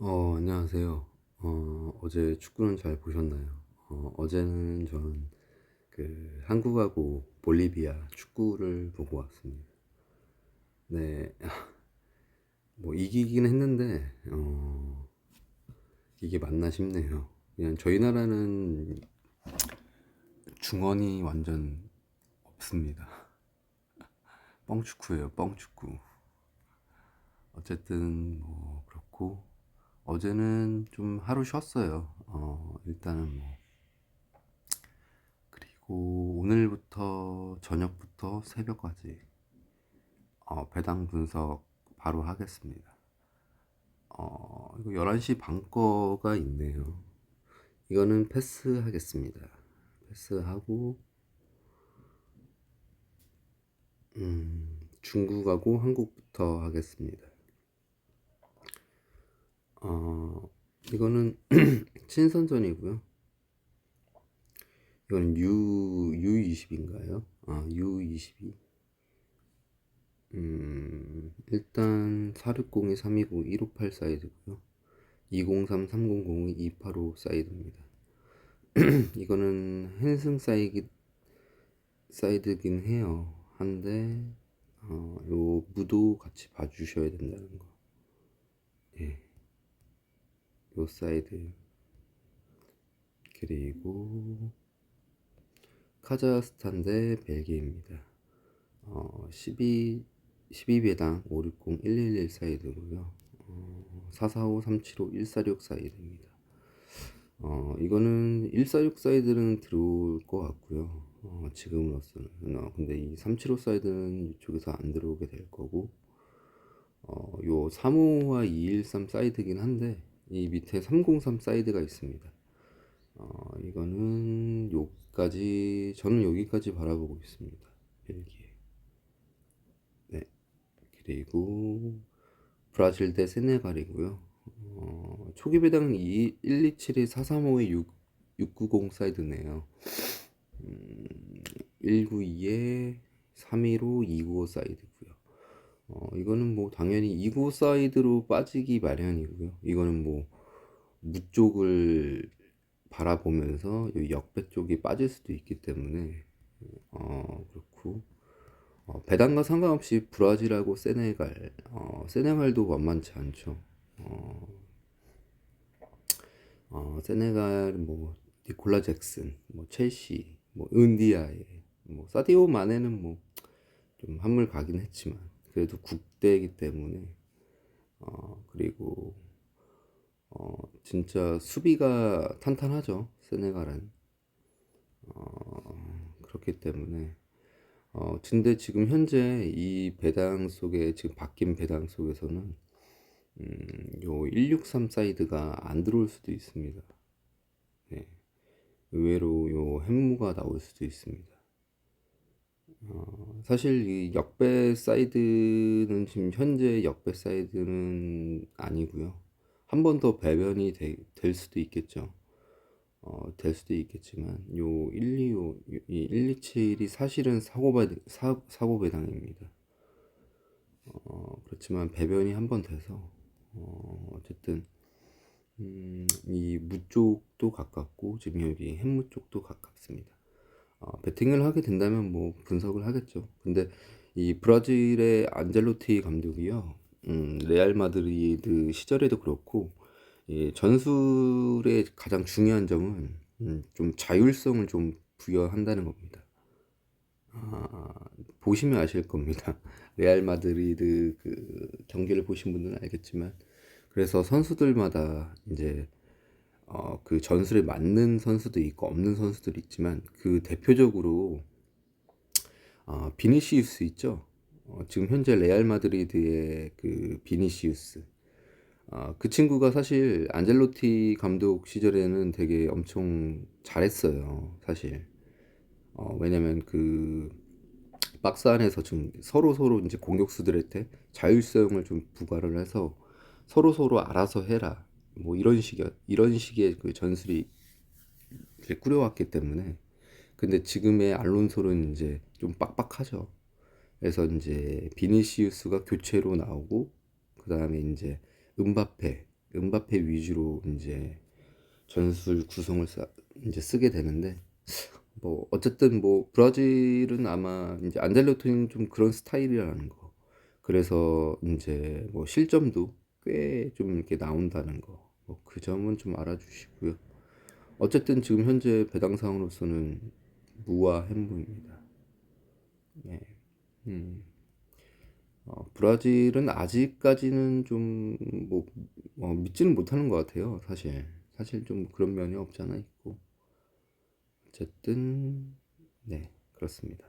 어, 안녕하세요. 어, 어제 축구는 잘 보셨나요? 어, 어제는 전 그 한국하고 볼리비아 축구를 보고 왔습니다. 네, 뭐 이기긴 했는데, 어, 이게 맞나 싶네요. 그냥 저희 나라는 중원이 완전 없습니다. 뻥축구예요, 뻥축구. 어쨌든 뭐 그렇고 어제는 좀 하루 쉬었어요. 어, 일단은 뭐 그리고 오늘부터 저녁부터 새벽까지 어, 배당 분석 바로 하겠습니다. 어, 이거 11시 반 거가 있네요. 이거는 패스하겠습니다. 패스하고 음, 중국하고 한국부터 하겠습니다. 어, 이거는 친선전이고요. 이거는 U, U20인가요? 아, U22. 음, 일단 460이 329 158 사이드고요. 203 300이 285 사이드입니다. 이거는 핸승 사이드, 사이드긴 해요. 한데, 어, 요 무도 같이 봐주셔야 된다는 거. 예. 요 사이드. 그리고 카자흐스탄 대 벨기에입니다. 어, 12, 12배당 560 111 사이드고요. 어, 445 375 146 사이드입니다. 어, 이거는 146 사이드는 들어올 것 같고요. 어, 지금으로서는. 어, 근데 이 375 사이드는 이쪽에서 안 들어오게 될 거고, 어, 요 35와 213 사이드긴 한데, 이 밑에 303 사이드가 있습니다. 어, 이거는 여기까지, 저는 여기까지 바라보고 있습니다. 벨기에. 네. 그리고 브라질 대 세네갈이고요. 어, 초기 배당은 2, 127에 435에 6, 690 사이드네요. 음, 192에 315 295 사이드고요. 어, 이거는 뭐 당연히 295 사이드로 빠지기 마련이고요. 이거는 뭐 무쪽을 바라보면서 이 역배 쪽이 빠질 수도 있기 때문에 어, 그렇고 어, 배당과 상관없이 브라질하고 세네갈 어, 세네갈도 만만치 않죠. 어, 어, 세네갈 뭐 니콜라 잭슨, 뭐 첼시, 뭐 은디아에, 뭐 사디오 마네는 뭐 좀 한물 가긴 했지만 그래도 국대이기 때문에 어, 그리고 어, 진짜 수비가 탄탄하죠. 세네갈은 어, 그렇기 때문에 어, 근데 지금 현재 이 배당 속에 지금 바뀐 배당 속에서는 음, 요 163 사이드가 안 들어올 수도 있습니다. 네. 의외로 요 햄무가 나올 수도 있습니다. 어, 사실 이 역배 사이드는 지금 현재 역배 사이드는 아니고요. 한 번 더 배변이 되, 될 수도 있겠죠. 어, 될 수도 있겠지만 요 125, 이 127이 사실은 사고 배 사, 사고 배당입니다. 어, 그렇지만 배변이 한 번 돼서 어, 어쨌든 음, 이 무 쪽도 가깝고 지금 여기 햄무 쪽도 가깝습니다. 어, 배팅을 하게 된다면 뭐 분석을 하겠죠. 근데 이 브라질의 안젤로티 감독이요, 음, 레알 마드리드 시절에도 그렇고 이 전술의 가장 중요한 점은 음, 좀 자율성을 좀 부여한다는 겁니다. 아, 보시면 아실 겁니다. 레알 마드리드 그 경기를 보신 분들은 알겠지만 그래서 선수들마다 이제 어, 그 전술에 맞는 선수도 있고 없는 선수들이 있지만 그 대표적으로 어, 비니시우스 있죠. 어, 지금 현재 레알 마드리드의 그 비니시우스. 어, 그 친구가 사실 안젤로티 감독 시절에는 되게 엄청 잘했어요. 사실. 어, 왜냐면 그 박스 안에서 좀 서로 서로 이제 공격수들한테 자율성을 좀 부과를 해서 서로 서로 알아서 해라. 뭐 이런 식의 이런 식의 그 전술이 꾸려왔기 때문에 근데 지금의 알론소는 이제 좀 빡빡하죠. 그래서 이제 비니시우스가 교체로 나오고 그 다음에 이제 은바페 은바페 위주로 이제 전술 구성을 싸, 이제 쓰게 되는데 뭐 어쨌든 뭐 브라질은 아마 이제 안젤로티는 좀 그런 스타일이라는 거. 그래서 이제 뭐 실점도 꽤 좀 이렇게 나온다는 거. 뭐 그 점은 좀 알아주시고요. 어쨌든 지금 현재 배당 상으로서는 무와 햄무입니다. 네. 음. 어, 브라질은 아직까지는 좀뭐 어, 믿지는 못하는 것 같아요. 사실 사실 좀 그런 면이 없지 않아 있고 어쨌든 네 그렇습니다.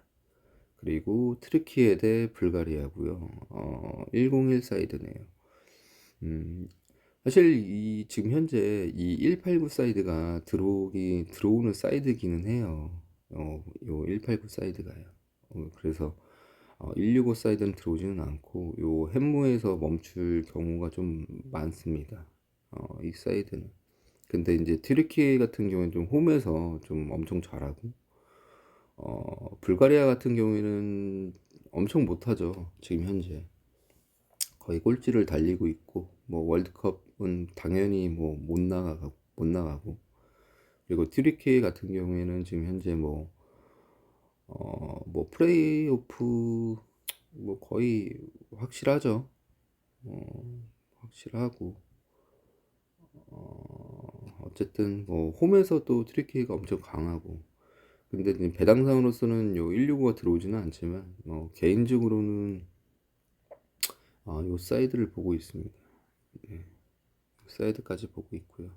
그리고 트르키에 대 불가리아고요. 어, 101 사이드네요. 음, 사실 이 지금 현재 이 189 사이드가 들어오기 들어오는 사이드기는 해요. 어, 요 189 사이드가요. 어, 그래서 어, 165 사이드는 들어오지는 않고 요 햄무에서 멈출 경우가 좀 많습니다. 어, 이 사이드는. 근데 이제 트르키 같은 경우는 좀 홈에서 좀 엄청 잘하고 어, 불가리아 같은 경우에는 엄청 못하죠. 지금 현재. 거의 꼴찌를 달리고 있고, 뭐 월드컵은 당연히 뭐 못 나가고, 못 나가고, 그리고 튀르키 같은 경우에는 지금 현재 뭐, 어, 뭐 플레이오프 뭐 거의 확실하죠. 어, 확실하고, 어, 어쨌든 뭐 홈에서도 트리키가 엄청 강하고, 근데 배당상으로서는 요 165가 들어오지는 않지만 뭐 개인적으로는 아, 요 사이드를 보고 있습니다. 네. 사이드까지 보고 있고요.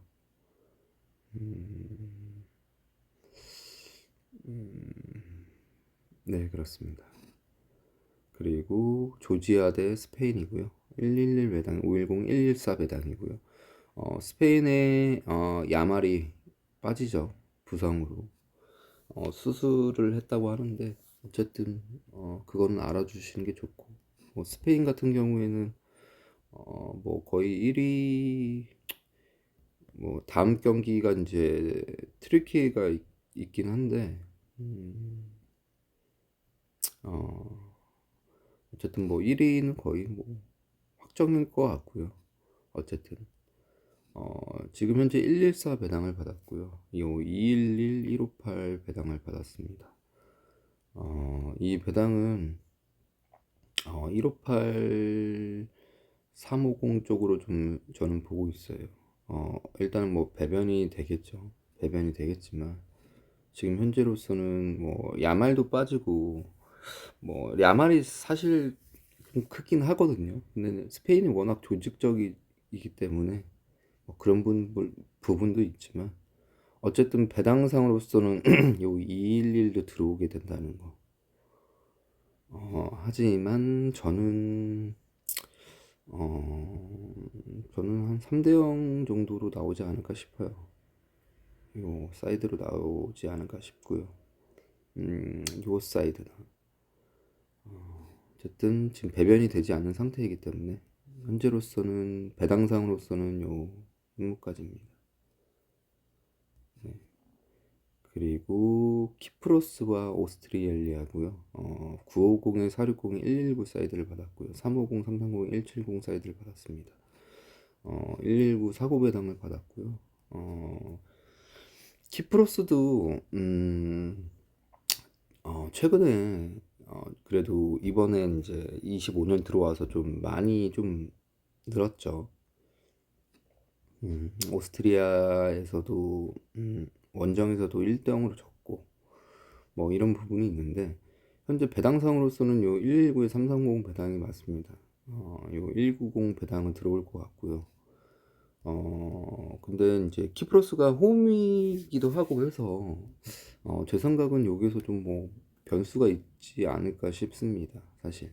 음, 음, 네, 그렇습니다. 그리고 조지아 대 스페인이고요. 111 배당, 510, 114 배당이고요. 어, 스페인의 어, 야말이 빠지죠. 부상으로. 어, 수술을 했다고 하는데 어쨌든 어, 그거는 알아주시는 게 좋고 뭐 스페인 같은 경우에는 어, 뭐 거의 1위 뭐 다음 경기가 이제 트리키가 있, 있긴 한데 음, 어, 어쨌든 뭐 1위는 거의 뭐 확정일 것 같고요. 어쨌든 어, 지금 현재 114 배당을 받았고요. 이 211, 158 배당을 받았습니다. 어, 이 배당은 어, 158, 350 쪽으로 좀 저는 보고 있어요. 어, 일단은 뭐 배변이 되겠죠. 배변이 되겠지만 지금 현재로서는 뭐 야말도 빠지고 뭐 야말이 사실 좀 크긴 하거든요. 근데 스페인이 워낙 조직적이기 때문에 뭐 그런 분, 부분도 있지만 어쨌든 배당상으로서는 요 211도 들어오게 된다는 거. 어, 하지만 저는 어, 저는 한 3대 0 정도로 나오지 않을까 싶어요. 요 사이드로 나오지 않을까 싶고요. 음, 요 사이드나. 어, 어쨌든 지금 배변이 되지 않는 상태이기 때문에 현재로서는 배당상으로서는 요 임무까지입니다. 네. 그리고 키프로스와 오스트리엘리아고요. 어, 950에 460에 119 사이드를 받았고요. 350, 330, 170 사이드를 받았습니다. 어, 119 사고 배당을 받았고요. 어, 키프로스도 음, 어, 최근에 어, 그래도 이번에 이제 25년 들어와서 좀 많이 좀 늘었죠. 음, 오스트리아에서도 음, 원정에서도 1대 0으로 졌고 뭐 이런 부분이 있는데 현재 배당상으로서는 요 119에 330 배당이 맞습니다. 어, 요190 배당은 들어올 것 같고요. 어, 근데 이제 키프로스가 홈이기도 하고 해서 어, 제 생각은 여기서 좀 뭐 변수가 있지 않을까 싶습니다. 사실.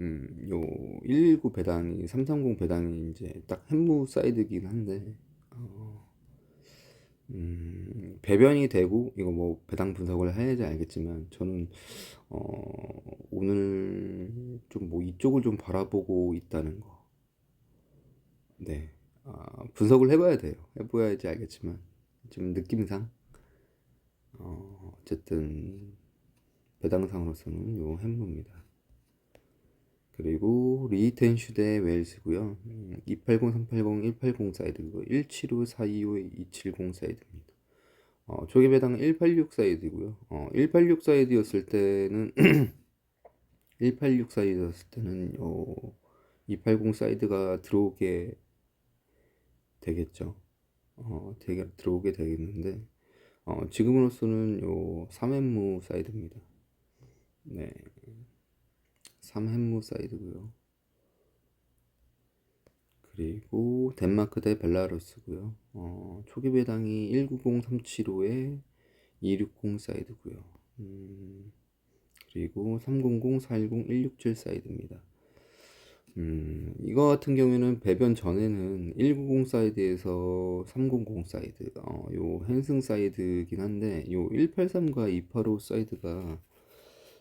음, 요 119 배당이 330 배당이 이제 딱 햄무 사이드긴 한데 어, 음, 배변이 되고 이거 뭐 배당 분석을 해야지 알겠지만 저는 어, 오늘 좀 뭐 이쪽을 좀 바라보고 있다는 거. 네. 아, 분석을 해봐야 돼요. 해봐야지 알겠지만 지금 느낌상 어, 어쨌든 배당상으로서는 요 햄무입니다. 그리고 리텐슈 대 웰스고요. 280, 380, 180 사이드고 175, 425, 270 사이드입니다. 어, 초기 배당 186 사이드고요. 어, 186 사이드였을 때는 186 사이드였을 때는 요280 사이드가 들어오게 되겠죠. 어, 되게 들어오게 되겠는데 어, 지금으로서는 요 3햄무 사이드입니다. 네. 3햄무 사이드고요. 그리고 덴마크 대 벨라루스고요. 어, 초기 배당이 190375에 260 사이드고요. 음, 그리고 300, 410, 167 사이드입니다. 음, 이거 같은 경우에는 배변 전에는 190 사이드에서 300 사이드, 어, 요 핸승 사이드긴 한데, 요 183과 285 사이드가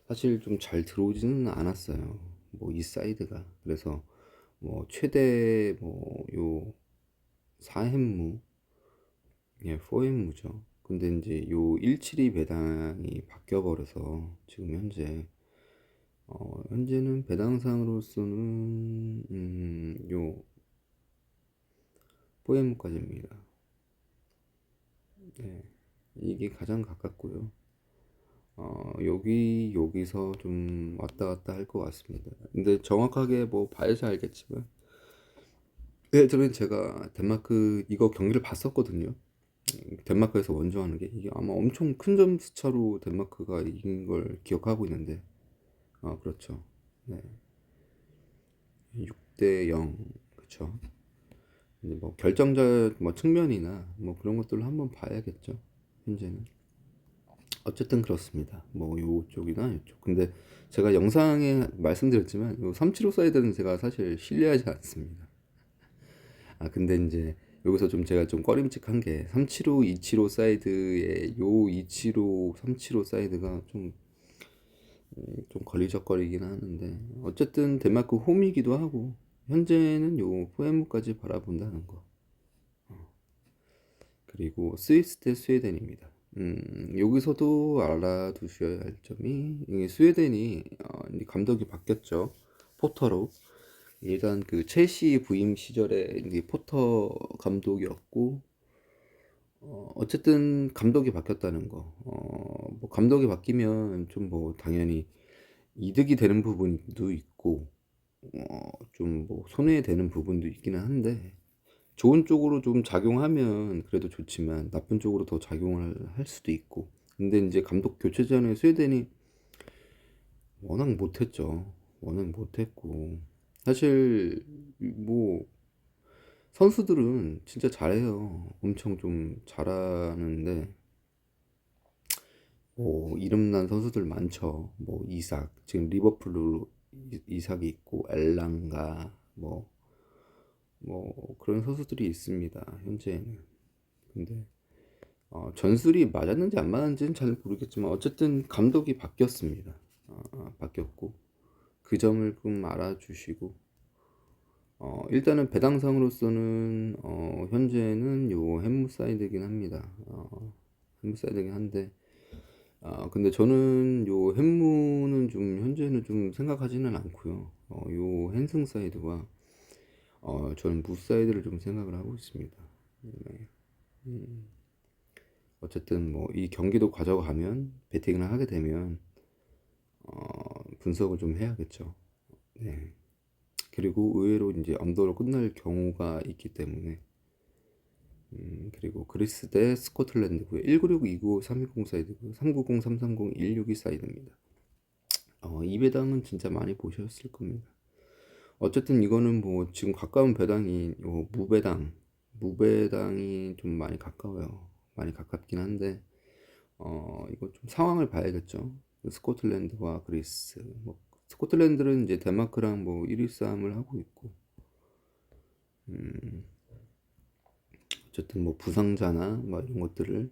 사실 좀 잘 들어오지는 않았어요. 뭐 이 사이드가. 그래서 뭐 최대 뭐 요 4햄무, 예, 4햄무죠. 근데 이제 요 172 배당이 바뀌어 버려서 지금 현재 어, 현재는 배당상으로서는 음, 요 포엠까지입니다. 네, 이게 가장 가깝고요. 어, 여기 여기서 좀 왔다 갔다 할 것 같습니다. 근데 정확하게 뭐 봐야지 알겠지만 예전에 제가 덴마크 이거 경기를 봤었거든요. 덴마크에서 원정하는 게 이게 아마 엄청 큰 점수 차로 덴마크가 이긴 걸 기억하고 있는데 아, 그렇죠. 네. 6대 0. 그렇죠. 뭐 결정적 뭐 측면이나 뭐 그런 것들을 한번 봐야겠죠. 현재는. 어쨌든 그렇습니다. 뭐 요쪽이나 요쪽. 근데 제가 영상에 말씀드렸지만 요 375 사이드는 제가 사실 신뢰하지 않습니다. 아, 근데 이제 여기서 좀 제가 좀 꺼림칙한 게 375, 275 사이드에 요 275, 375 사이드가 좀 음, 좀 걸리적거리긴 하는데 어쨌든 덴마크 홈이기도 하고 현재는 요 포에무까지 바라본다는 거 어. 그리고 스위스 대 스웨덴입니다 음, 여기서도 알아두셔야 할 점이 이게 스웨덴이 어, 감독이 바뀌었죠 포터로 일단 그 첼시 부임 시절에 포터 감독이었고 어, 어쨌든 감독이 바뀌었다는 거. 어, 뭐 감독이 바뀌면 좀 뭐 당연히 이득이 되는 부분도 있고, 어, 좀 뭐 손해되는 부분도 있기는 한데, 좋은 쪽으로 좀 작용하면 그래도 좋지만, 나쁜 쪽으로 더 작용을 할 수도 있고. 근데 이제 감독 교체 전에 스웨덴이 워낙 못했죠. 워낙 못했고. 사실, 뭐, 선수들은 진짜 잘해요. 엄청 좀 잘하는데, 뭐, 이름난 선수들 많죠. 뭐, 이삭. 지금 리버풀로 이- 이삭이 있고, 엘랑가, 뭐, 뭐, 그런 선수들이 있습니다. 현재는. 근데, 어, 전술이 맞았는지 안 맞았는지는 잘 모르겠지만, 어쨌든 감독이 바뀌었습니다. 어, 어, 바뀌었고, 그 점을 좀 알아주시고, 어, 일단은 배당상으로서는 어, 현재는 요 햄무 사이드긴 합니다. 어, 햄무 사이드긴 한데 아 근데 저는 요 햄무는 좀 현재는 좀 생각하지는 않고요. 어, 요 핸승 사이드와 어, 저는 무 사이드를 좀 생각을 하고 있습니다. 네. 음, 어쨌든 뭐 이 경기도 가져가면 배팅을 하게 되면 어, 분석을 좀 해야겠죠. 네. 그리고 의외로 이제 언더로 끝날 경우가 있기 때문에 음, 그리고 그리스 대 스코틀랜드고요. 196, 295, 320 사이드고요. 390, 330, 162 사이드입니다. 어, 이 배당은 진짜 많이 보셨을 겁니다. 어쨌든 이거는 뭐 지금 가까운 배당이 요 무배당, 무배당이 좀 많이 가까워요. 많이 가깝긴 한데 어, 이거 좀 상황을 봐야겠죠. 스코틀랜드와 그리스, 뭐 스코틀랜드는 이제 덴마크랑 뭐 1위 싸움을 하고 있고, 음, 어쨌든 뭐 부상자나 뭐 이런 것들을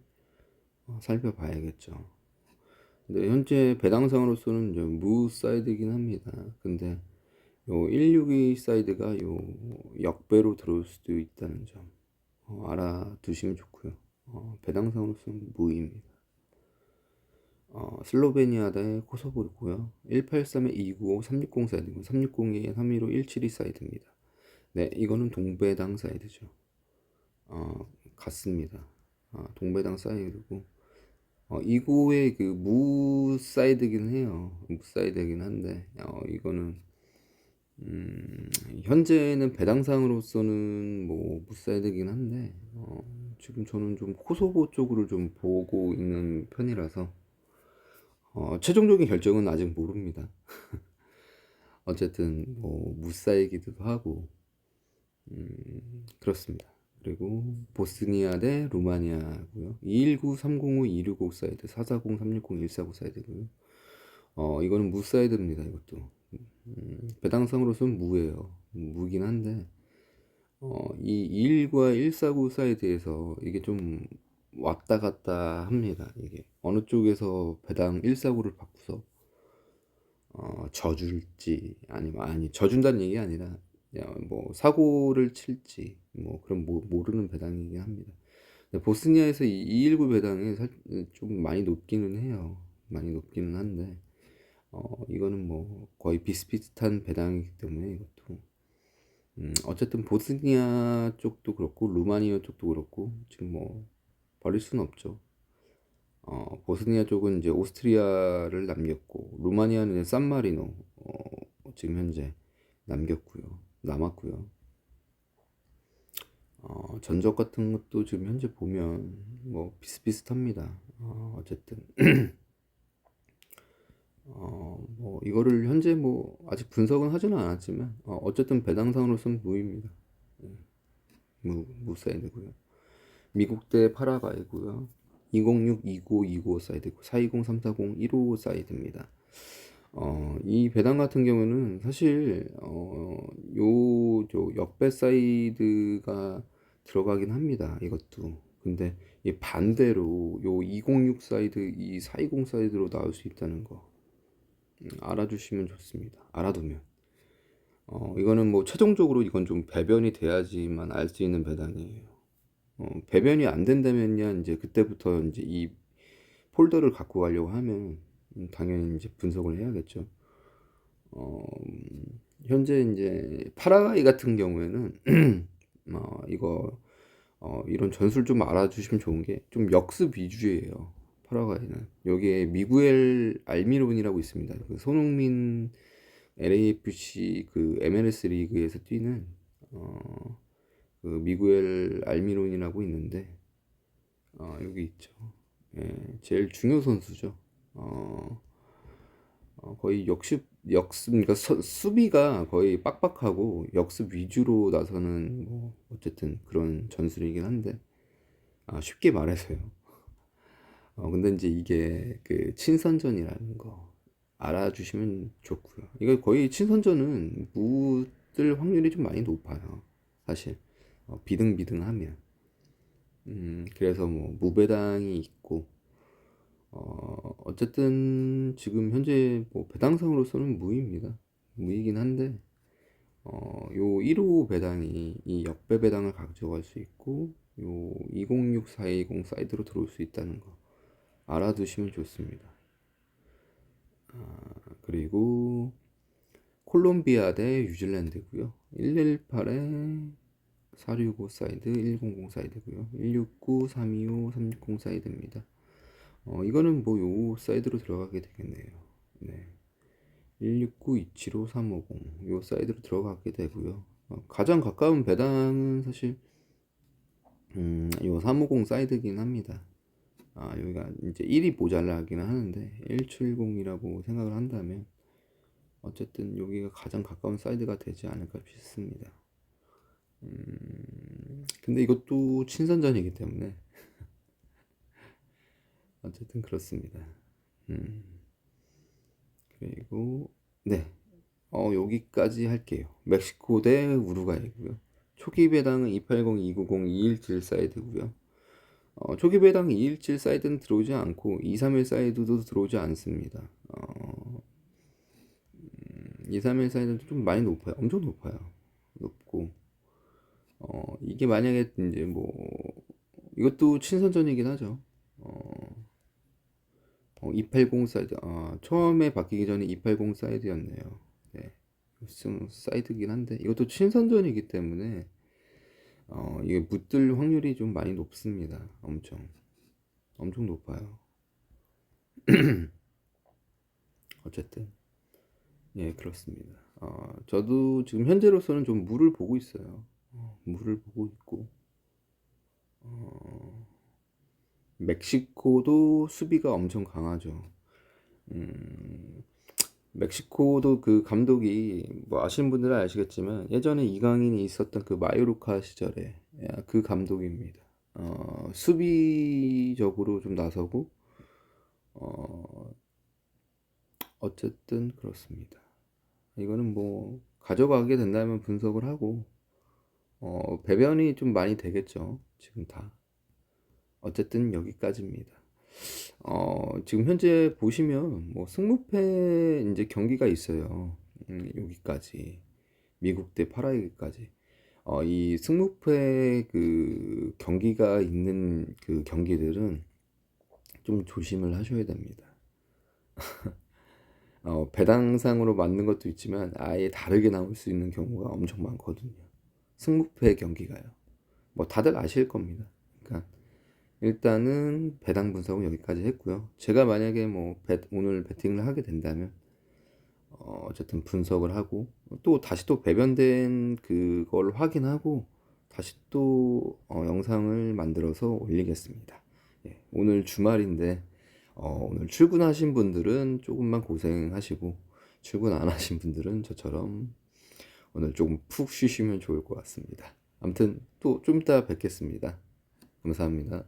어, 살펴봐야겠죠. 근데 현재 배당상으로서는 이제 무 사이드이긴 합니다. 근데 요 162 사이드가 요 역배로 들어올 수도 있다는 점 어, 알아두시면 좋고요. 어, 배당상으로서는 무입니다. 어, 슬로베니아 대 코소보고요. 183에 295, 360 사이드고 360에 315, 172 사이드입니다. 네, 이거는 동배당 사이드죠. 어, 같습니다. 아, 동배당 사이드고 어, 이거의 그 무 사이드긴 해요. 무 사이드긴 한데 어, 이거는 음, 현재는 배당상으로서는 뭐 무사이드긴 한데 어, 지금 저는 좀 코소보 쪽으로 좀 보고 있는 편이라서 어, 최종적인 결정은 아직 모릅니다. 어쨌든 뭐 무사이기도 하고 음, 그렇습니다. 그리고 보스니아 대 루마니아고요. 219, 305, 265 사이드, 440, 360, 149 사이드고요. 어, 이거는 무사이드입니다. 이것도 음, 배당상으로서는 무예요. 무긴 한데 어, 이 219와 149 사이드에서 이게 좀 왔다 갔다 합니다. 이게 어느 쪽에서 배당 149를 바꾸서 어, 져줄지 아니면 아니 져준다는 얘기 아니라 뭐 사고를 칠지 뭐 그런 모, 모르는 배당이긴 합니다. 보스니아에서 이 219 배당이 살, 좀 많이 높기는 해요. 많이 높기는 한데 어, 이거는 뭐 거의 비슷비슷한 배당이기 때문에 이것도 음, 어쨌든 보스니아 쪽도 그렇고 루마니아 쪽도 그렇고 지금 뭐 버릴 수는 없죠. 어, 보스니아 쪽은 이제 오스트리아를 남겼고 루마니아는 산마리노 어, 지금 현재 남겼고요. 남았고요. 어, 전적 같은 것도 지금 현재 보면 뭐 비슷비슷합니다. 어, 어쨌든 어, 뭐 이거를 현재 뭐 아직 분석은 하지는 않았지만 어, 어쨌든 배당상으로서는 무입니다. 예. 무 무사이드고요. 미국 대 파라과이고요. 206, 29, 25 사이드고 420, 340, 155 사이드입니다. 어, 이 배당 같은 경우는 사실 어, 요, 저 역배 사이드가 들어가긴 합니다. 이것도. 근데 이 반대로 요 206 사이드, 이 420 사이드로 나올 수 있다는 거 음, 알아주시면 좋습니다. 알아두면. 어, 이거는 뭐 최종적으로 이건 좀 배변이 돼야지만 알 수 있는 배당이에요. 어, 배변이 안 된다면야 이제 그때부터 이제 이 폴더를 갖고 가려고 하면 음, 당연히 이제 분석을 해야겠죠. 어, 음, 현재 이제 파라과이 같은 경우에는 어, 이거 어, 이런 전술 좀 알아주시면 좋은 게 좀 역습 위주예요. 파라과이는 여기에 미구엘 알미론이라고 있습니다. 그 손흥민 LAFC 그 MLS 리그에서 뛰는 어, 그 미구엘 알미론이라고 있는데 어, 여기 있죠. 예, 제일 중요 선수죠. 어, 어, 거의 역습 역습 그러니까 서, 수비가 거의 빡빡하고 역습 위주로 나서는 뭐 어쨌든 그런 전술이긴 한데 아, 쉽게 말해서요. 어, 근데 이제 이게 그 친선전이라는 거 알아주시면 좋고요. 이거 거의 친선전은 무뜰 확률이 좀 많이 높아요. 사실 어, 비등비등하면. 음, 그래서 뭐 무배당이 있고 어, 어쨌든 지금 현재 뭐 배당상으로서는 무입니다. 무이긴 한데 어, 요 1호 배당이 이 역배 배당을 가져갈 수 있고 요 206, 420 사이드로 들어올 수 있다는 거 알아두시면 좋습니다. 아, 그리고 콜롬비아 대 뉴질랜드고요. 118에 465 사이드, 100 사이드고요. 169, 325, 360 사이드입니다. 어, 이거는 뭐 요 사이드로 들어가게 되겠네요. 네. 169, 275, 350. 요 사이드로 들어가게 되고요. 어, 가장 가까운 배당은 사실 음, 요 350 사이드긴 합니다. 아, 여기가 이제 1이 모자라긴 하는데 170이라고 생각을 한다면 어쨌든 여기가 가장 가까운 사이드가 되지 않을까 싶습니다. 음, 근데 이것도 친선전이기 때문에 어쨌든 그렇습니다. 음, 그리고 네, 어 여기까지 할게요. 멕시코 대 우루과이고요. 초기 배당은 280, 290, 217 사이드고요. 어, 초기 배당 217 사이드는 들어오지 않고 231 사이드도 들어오지 않습니다. 어, 음, 231 사이드도 좀 많이 높아요. 엄청 높아요. 높고 어, 이게 만약에 이제 뭐 이것도 친선전이긴 하죠. 어, 어, 280 사이드. 아, 처음에 바뀌기 전에 280 사이드였네요. 네. 좀 사이드긴 한데 이것도 친선전이기 때문에 어, 이게 묻을 확률이 좀 많이 높습니다. 엄청. 엄청 높아요. 어쨌든 예, 그렇습니다. 어, 저도 지금 현재로서는 좀 물을 보고 있어요. 어, 물을 보고 있고 어, 멕시코도 수비가 엄청 강하죠. 음, 멕시코도 그 감독이 뭐 아시는 분들은 아시겠지만 예전에 이강인이 있었던 그 마요르카 시절에 예, 그 감독입니다. 어, 수비적으로 좀 나서고 어, 어쨌든 그렇습니다. 이거는 뭐 가져가게 된다면 분석을 하고 어, 배변이 좀 많이 되겠죠. 지금 다. 어쨌든 여기까지입니다. 어, 지금 현재 보시면 뭐 승무패 이제 경기가 있어요. 음, 여기까지. 미국 대 파라과이까지. 어, 이 승무패 그 경기가 있는 그 경기들은 좀 조심을 하셔야 됩니다. 어, 배당상으로 맞는 것도 있지만 아예 다르게 나올 수 있는 경우가 엄청 많거든요. 승무패 경기가요. 뭐 다들 아실 겁니다. 그러니까 일단은 배당 분석은 여기까지 했고요. 제가 만약에 뭐 배- 오늘 배팅을 하게 된다면 어, 어쨌든 분석을 하고 또 다시 또 배변된 그걸 확인하고 다시 또 어, 영상을 만들어서 올리겠습니다. 예, 오늘 주말인데 어, 오늘 출근하신 분들은 조금만 고생하시고 출근 안 하신 분들은 저처럼 오늘 조금 푹 쉬시면 좋을 것 같습니다. 아무튼 또 좀 이따 뵙겠습니다. 감사합니다.